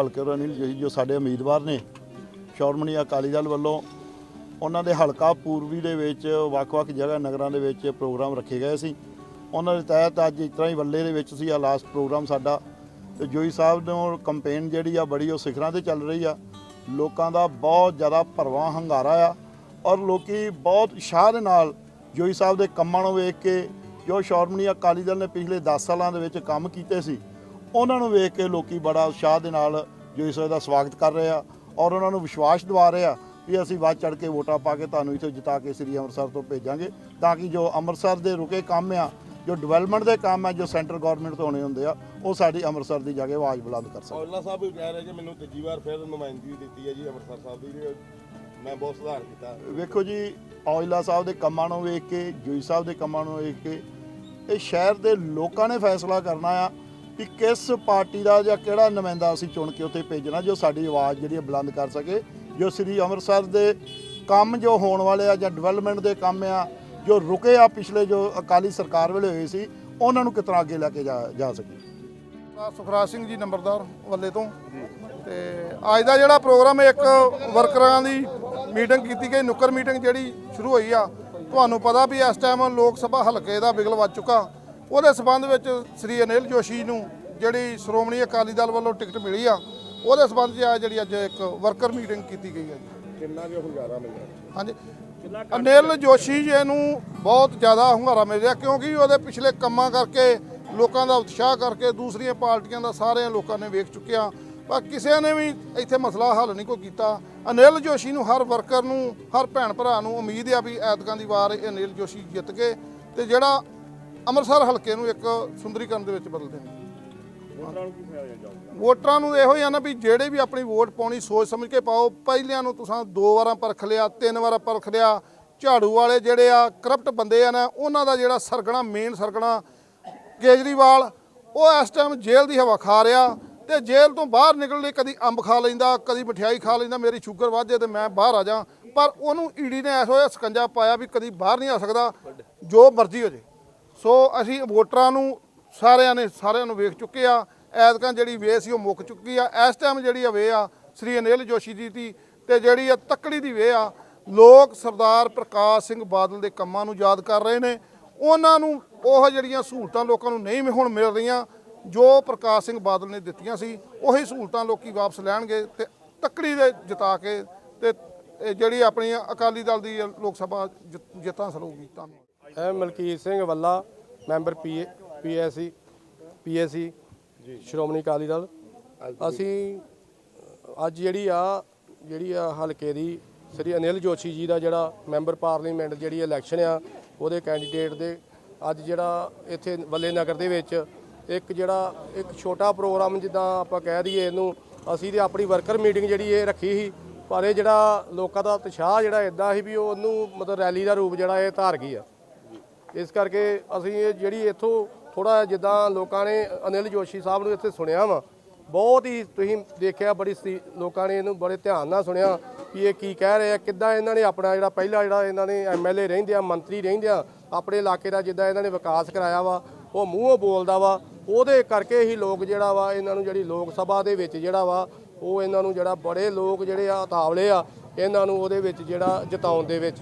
ਹਲਕੇ ਅਨਿਲ ਜੋਸ਼ੀ ਜੋ ਸਾਡੇ ਉਮੀਦਵਾਰ ਨੇ, ਸ਼੍ਰੋਮਣੀ ਅਕਾਲੀ ਦਲ ਵੱਲੋਂ ਉਹਨਾਂ ਦੇ ਹਲਕਾ ਪੂਰਬੀ ਦੇ ਵਿੱਚ ਵੱਖ-ਵੱਖ ਜਗ੍ਹਾ ਨਗਰਾਂ ਦੇ ਵਿੱਚ ਪ੍ਰੋਗਰਾਮ ਰੱਖੇ ਗਏ ਸੀ। ਉਹਨਾਂ ਦੇ ਤਹਿਤ ਅੱਜ ਇਸ ਤਰ੍ਹਾਂ ਹੀ ਵੱਲੇ ਦੇ ਵਿੱਚ ਸੀ ਆ ਲਾਸਟ ਪ੍ਰੋਗਰਾਮ ਸਾਡਾ। ਤੇ ਜੋਈ ਸਾਹਿਬ ਨੂੰ ਕੰਪੇਨ ਜਿਹੜੀ ਆ ਬੜੀ ਉਹ ਸਿਖਰਾਂ ਤੇ ਚੱਲ ਰਹੀ ਆ। ਲੋਕਾਂ ਦਾ ਬਹੁਤ ਜ਼ਿਆਦਾ ਭਰਵਾਂ ਹੰਗਾਰਾ ਆ ਔਰ ਲੋਕੀ ਬਹੁਤ ਉਤਸ਼ਾਹ ਦੇ ਨਾਲ ਜੋਈ ਸਾਹਿਬ ਦੇ ਕੰਮਾਂ ਨੂੰ ਵੇਖ ਕੇ ਜੋ ਸ਼੍ਰੋਮਣੀ ਅਕਾਲੀ ਦਲ ਨੇ ਪਿਛਲੇ 10 ਸਾਲਾਂ ਦੇ ਵਿੱਚ ਕੰਮ ਕੀਤੇ ਸੀ ਉਹਨਾਂ ਨੂੰ ਵੇਖ ਕੇ ਲੋਕੀ ਬੜਾ ਉਤਸ਼ਾਹ ਦੇ ਨਾਲ ਜੋਈ ਸਾਹਿਬ ਦਾ ਸਵਾਗਤ ਕਰ ਰਹੇ ਆ ਔਰ ਉਹਨਾਂ ਨੂੰ ਵਿਸ਼ਵਾਸ ਦਿਵਾ ਰਹੇ ਆ ਵੀ ਅਸੀਂ ਵੱਧ ਚੜ ਕੇ ਵੋਟਾਂ ਪਾ ਕੇ ਤੁਹਾਨੂੰ ਇੱਥੇ ਜਿਤਾ ਕੇ ਸ੍ਰੀ ਅੰਮ੍ਰਿਤਸਰ ਤੋਂ ਭੇਜਾਂਗੇ ਤਾਂ ਕਿ ਜੋ ਅੰਮ੍ਰਿਤਸਰ ਦੇ ਰੁਕੇ ਕੰਮ ਆ ਜੋ ਡਿਵੈਲਪਮੈਂਟ ਦੇ ਕੰਮ ਆ ਜੋ ਸੈਂਟਰ ਗਵਰਨਮੈਂਟ ਤੋਂ ਹੋਣੇ ਹੁੰਦੇ ਆ ਉਹ ਸਾਡੀ ਅੰਮ੍ਰਿਤਸਰ ਦੀ ਜਗ੍ਹਾ ਆਵਾਜ਼ ਬੁਲੰਦ ਕਰ ਸਕਣ ਔਜਲਾ ਸਾਹਿਬ ਵੀ ਕਹਿ ਰਹੇ ਕਿ ਮੈਨੂੰ ਤੀਜੀ ਵਾਰ ਫਿਰ ਨੁਮਾਇੰਦਗੀ ਦਿੱਤੀ ਹੈ ਜੀ ਅੰਮ੍ਰਿਤਸਰ ਸਾਹਿਬ ਦੀ ਜੀ। ਮੈਂ ਬਹੁਤ ਸੁਧਾਰ ਕੀਤਾ ਵੇਖੋ ਜੀ ਔਜਲਾ ਸਾਹਿਬ ਦੇ ਕੰਮਾਂ ਨੂੰ ਵੇਖ ਕੇ ਜੋਈ ਸਾਹਿਬ ਦੇ ਕੰਮਾਂ ਨੂੰ ਵੇਖ ਕੇ ਇਹ ਸ਼ਹਿਰ ਦੇ ਲੋਕਾਂ ਨੇ ਫੈਸਲਾ ਕਰਨਾ ਆ ਕਿ ਕਿਸ ਪਾਰਟੀ ਦਾ ਜਾਂ ਕਿਹੜਾ ਨੁਮਾਇੰਦਾ ਅਸੀਂ ਚੁਣ ਕੇ ਉੱਥੇ ਭੇਜਣਾ, ਜੋ ਸਾਡੀ ਆਵਾਜ਼ ਜਿਹੜੀ ਹੈ ਬੁਲੰਦ ਕਰ ਸਕੇ, ਜੋ ਸ੍ਰੀ ਅੰਮ੍ਰਿਤਸਰ ਦੇ ਕੰਮ ਜੋ ਹੋਣ ਵਾਲੇ ਆ ਜਾਂ ਡਿਵੈਲਪਮੈਂਟ ਦੇ ਕੰਮ ਆ, ਜੋ ਰੁਕੇ ਆ ਪਿਛਲੇ ਜੋ ਅਕਾਲੀ ਸਰਕਾਰ ਵੇਲੇ ਹੋਏ ਸੀ, ਉਹਨਾਂ ਨੂੰ ਕਿਤਨਾ ਅੱਗੇ ਲੈ ਕੇ ਜਾ ਜਾ ਸਕੇ? ਆ ਸੁਖਰਾਜ ਸਿੰਘ ਜੀ ਨੰਬਰਦਾਰ ਵੱਲੇ ਤੋਂ। ਤੇ ਅੱਜ ਦਾ ਜਿਹੜਾ ਪ੍ਰੋਗਰਾਮ ਇੱਕ ਵਰਕਰਾਂ ਦੀ ਮੀਟਿੰਗ ਕੀਤੀ ਗਈ, ਨੁੱਕਰ ਮੀਟਿੰਗ ਜਿਹੜੀ ਸ਼ੁਰੂ ਹੋਈ ਆ। ਤੁਹਾਨੂੰ ਪਤਾ ਵੀ ਇਸ ਟਾਈਮ ਲੋਕ ਸਭਾ ਹਲਕੇ ਦਾ ਬਿਗਲ ਵੱਜ ਚੁੱਕਾ। ਉਹਦੇ ਸਬੰਧ ਵਿੱਚ ਸ੍ਰੀ ਅਨਿਲ ਜੋਸ਼ੀ ਨੂੰ ਜਿਹੜੀ ਸ਼੍ਰੋਮਣੀ ਅਕਾਲੀ ਦਲ ਵੱਲੋਂ ਟਿਕਟ ਮਿਲੀ ਆ ਉਹਦੇ ਸਬੰਧ 'ਚ ਆ ਜਿਹੜੀ ਅੱਜ ਇੱਕ ਵਰਕਰ ਮੀਟਿੰਗ ਕੀਤੀ ਗਈ ਹੈ ਜੀ। ਕਿੰਨਾ ਕੁ ਹੁੰਗਾਰਾ ਮਿਲਿਆ? ਹਾਂਜੀ। ਅਨਿਲ ਜੋਸ਼ੀ ਜੀ ਨੂੰ ਬਹੁਤ ਜ਼ਿਆਦਾ ਹੁੰਗਾਰਾ ਮਿਲ ਰਿਹਾ ਕਿਉਂਕਿ ਉਹਦੇ ਪਿਛਲੇ ਕੰਮਾਂ ਕਰਕੇ ਲੋਕਾਂ ਦਾ ਉਤਸ਼ਾਹ ਕਰਕੇ ਦੂਸਰੀਆਂ ਪਾਰਟੀਆਂ ਦਾ ਸਾਰਿਆਂ ਲੋਕਾਂ ਨੇ ਵੇਖ ਚੁੱਕਿਆ ਪਰ ਕਿਸੇ ਨੇ ਵੀ ਇੱਥੇ ਮਸਲਾ ਹੱਲ ਨਹੀਂ ਕੋਈ ਕੀਤਾ। ਅਨਿਲ ਜੋਸ਼ੀ ਨੂੰ ਹਰ ਵਰਕਰ ਨੂੰ ਹਰ ਭੈਣ ਭਰਾ ਨੂੰ ਉਮੀਦ ਆ ਵੀ ਐਤਕਾਂ ਦੀ ਵਾਰ ਇਹ ਅਨਿਲ ਜੋਸ਼ੀ ਜਿੱਤ ਕੇ ਤੇ ਜਿਹੜਾ ਅੰਮ੍ਰਿਤਸਰ ਹਲਕੇ ਨੂੰ ਇੱਕ ਸੁੰਦਰੀਕਰਨ ਦੇ ਵਿੱਚ ਬਦਲ ਦੇਣਗੇ। ਵੋਟਰਾਂ ਨੂੰ ਇਹੋ ਹੀ ਆ ਨਾ ਵੀ ਜਿਹੜੇ ਵੀ ਆਪਣੀ ਵੋਟ ਪਾਉਣੀ ਸੋਚ ਸਮਝ ਕੇ ਪਾਓ। ਪਹਿਲਿਆਂ ਨੂੰ ਤੁਸੀਂ ਦੋ ਵਾਰਾਂ ਪਰਖ ਲਿਆ, ਤਿੰਨ ਵਾਰਾਂ ਪਰਖ ਲਿਆ। ਝਾੜੂ ਵਾਲੇ ਜਿਹੜੇ ਆ, ਕਰਪਟ ਬੰਦੇ ਆ ਨਾ, ਉਹਨਾਂ ਦਾ ਜਿਹੜਾ ਸਰਗਣਾ ਮੇਨ ਸਰਗਣਾ ਕੇਜਰੀਵਾਲ, ਉਹ ਇਸ ਟਾਈਮ ਜੇਲ੍ਹ ਦੀ ਹਵਾ ਖਾ ਰਿਹਾ ਤੇ ਜੇਲ੍ਹ ਤੋਂ ਬਾਹਰ ਨਿਕਲਣ ਲਈ ਕਦੀ ਅੰਬ ਖਾ ਲੈਂਦਾ, ਕਦੀ ਮਠਿਆਈ ਖਾ ਲੈਂਦਾ, ਮੇਰੀ ਸ਼ੂਗਰ ਵੱਧ ਜੇ ਤੇ ਮੈਂ ਬਾਹਰ ਆ ਜਾ ਪਰ ਉਹਨੂੰ ਈਡੀ ਨੇ ਐਸੋ ਜਿਹਾ ਸਕੰਜਾ ਪਾਇਆ ਵੀ ਕਦੀ ਬਾਹਰ ਨਹੀਂ ਆ ਸਕਦਾ, ਜੋ ਮਰਜ਼ੀ ਹੋ ਜੇ। ਸੋ ਅਸੀਂ ਵੋਟਰਾਂ ਨੂੰ ਸਾਰਿਆਂ ਨੇ ਸਾਰਿਆਂ ਨੂੰ ਵੇਖ ਚੁੱਕੇ ਆ। ਐਤਕਾਂ ਜਿਹੜੀ ਵੇ ਸੀ ਉਹ ਮੁੱਕ ਚੁੱਕੀ ਆ। ਇਸ ਟਾਈਮ ਜਿਹੜੀ ਆ ਵੇ ਆ, ਸ੍ਰੀ ਅਨਿਲ ਜੋਸ਼ੀ ਜੀ ਦੀ ਤੇ ਜਿਹੜੀ ਆ ਤੱਕੜੀ ਦੀ ਵੇ ਆ, ਲੋਕ ਸਰਦਾਰ ਪ੍ਰਕਾਸ਼ ਸਿੰਘ ਬਾਦਲ ਦੇ ਕੰਮਾਂ ਨੂੰ ਯਾਦ ਕਰ ਰਹੇ ਨੇ। ਉਹਨਾਂ ਨੂੰ ਉਹ ਜਿਹੜੀਆਂ ਸਹੂਲਤਾਂ ਲੋਕਾਂ ਨੂੰ ਨਹੀਂ ਹੁਣ ਮਿਲ ਰਹੀਆਂ, ਜੋ ਪ੍ਰਕਾਸ਼ ਸਿੰਘ ਬਾਦਲ ਨੇ ਦਿੱਤੀਆਂ ਸੀ, ਉਹੀ ਸਹੂਲਤਾਂ ਲੋਕੀ ਵਾਪਸ ਲੈਣਗੇ ਤੇ ਤੱਕੜੀ ਦੇ ਜਿਤਾ ਕੇ ਤੇ ਜਿਹੜੀ ਆਪਣੀ ਅਕਾਲੀ ਦਲ ਦੀ ਲੋਕ ਸਭਾ ਜਿ- ਜਿੱਤ ਹਾਸਲ ਹੋਊਗੀ ਧੰਨਵਾਦ। ਮੈਂ ਮਲਕੀਤ ਸਿੰਘ ਵੱਲਾ, member P PSC PSC Shiromani Akali Dal. ਅਸੀਂ ਅੱਜ ਜਿਹੜੀ ਆ ਜਿਹੜੀ ਆ ਹਲਕੇ ਦੀ ਸ੍ਰੀ ਅਨਿਲ ਜੋਸ਼ੀ ਜੀ ਦਾ ਜਿਹੜਾ ਮੈਂਬਰ ਪਾਰਲੀਮੈਂਟ ਜਿਹੜੀ ਇਲੈਕਸ਼ਨ ਆ ਉਹਦੇ ਕੈਂਡੀਡੇਟ ਦੇ ਅੱਜ ਜਿਹੜਾ ਇੱਥੇ ਵੱਲੇ ਨਗਰ ਦੇ ਵਿੱਚ ਇੱਕ ਜਿਹੜਾ ਇੱਕ ਛੋਟਾ ਪ੍ਰੋਗਰਾਮ ਜਿੱਦਾਂ ਆਪਾਂ ਕਹਿ ਦਈਏ ਇਹਨੂੰ ਅਸੀਂ ਤੇ ਆਪਣੀ ਵਰਕਰ ਮੀਟਿੰਗ ਜਿਹੜੀ ਇਹ ਰੱਖੀ ਸੀ ਪਰ ਇਹ ਜਿਹੜਾ ਲੋਕਾਂ ਦਾ ਉਤਸ਼ਾਹ ਜਿਹੜਾ ਇਦਾਂ ਸੀ ਵੀ ਉਹਨੂੰ ਮਤਲਬ ਰੈਲੀ ਦਾ ਰੂਪ ਜਿਹੜਾ ਇਹ ਧਾਰ ਗਈ ਆ। ਇਸ ਕਰਕੇ ਅਸੀਂ ਇਹ ਜਿਹੜੀ ਇੱਥੋਂ ਥੋੜਾ ਜਿੱਦਾਂ ਲੋਕਾਂ ਨੇ ਅਨਿਲ ਜੋਸ਼ੀ ਸਾਹਿਬ ਨੂੰ ਇੱਥੇ ਸੁਣਿਆ ਵਾ, ਬਹੁਤ ਹੀ ਤੁਸੀਂ ਦੇਖਿਆ ਬੜੀ ਸੀ- ਲੋਕਾਂ ਨੇ ਇਹਨੂੰ ਬੜੇ ਧਿਆਨ ਨਾਲ ਸੁਣਿਆ ਕਿ ਇਹ ਕੀ ਕਹਿ ਰਹੇ ਆ, ਕਿੱਦਾਂ ਇਹਨਾਂ ਨੇ ਆਪਣਾ ਜਿਹੜਾ ਪਹਿਲਾ ਜਿਹੜਾ ਇਹਨਾਂ ਨੇ ਐਮਐਲਏ ਰਹਿੰਦੇ ਆ, ਮੰਤਰੀ ਰਹਿੰਦੇ ਆ, ਆਪਣੇ ਇਲਾਕੇ ਦਾ ਜਿੱਦਾਂ ਇਹਨਾਂ ਨੇ ਵਿਕਾਸ ਕਰਾਇਆ ਵਾ, ਉਹ ਮੂੰਹੋਂ ਬੋਲਦਾ ਵਾ, ਉਹਦੇ ਕਰਕੇ ਹੀ ਲੋਕ ਜਿਹੜਾ ਵਾ ਇਹਨਾਂ ਨੂੰ ਜਿਹੜੀ ਲੋਕ ਸਭਾ ਦੇ ਵਿੱਚ ਜਿਹੜਾ ਵਾ, ਉਹ ਇਹਨਾਂ ਨੂੰ ਜਿਹੜਾ ਬੜੇ ਲੋਕ ਜਿਹੜੇ ਆ ਤਾਵਲੇ ਆ, ਇਹਨਾਂ ਨੂੰ ਉਹਦੇ ਵਿੱਚ ਜਿਹੜਾ ਜਿਤਾਉਣ ਦੇ ਵਿੱਚ।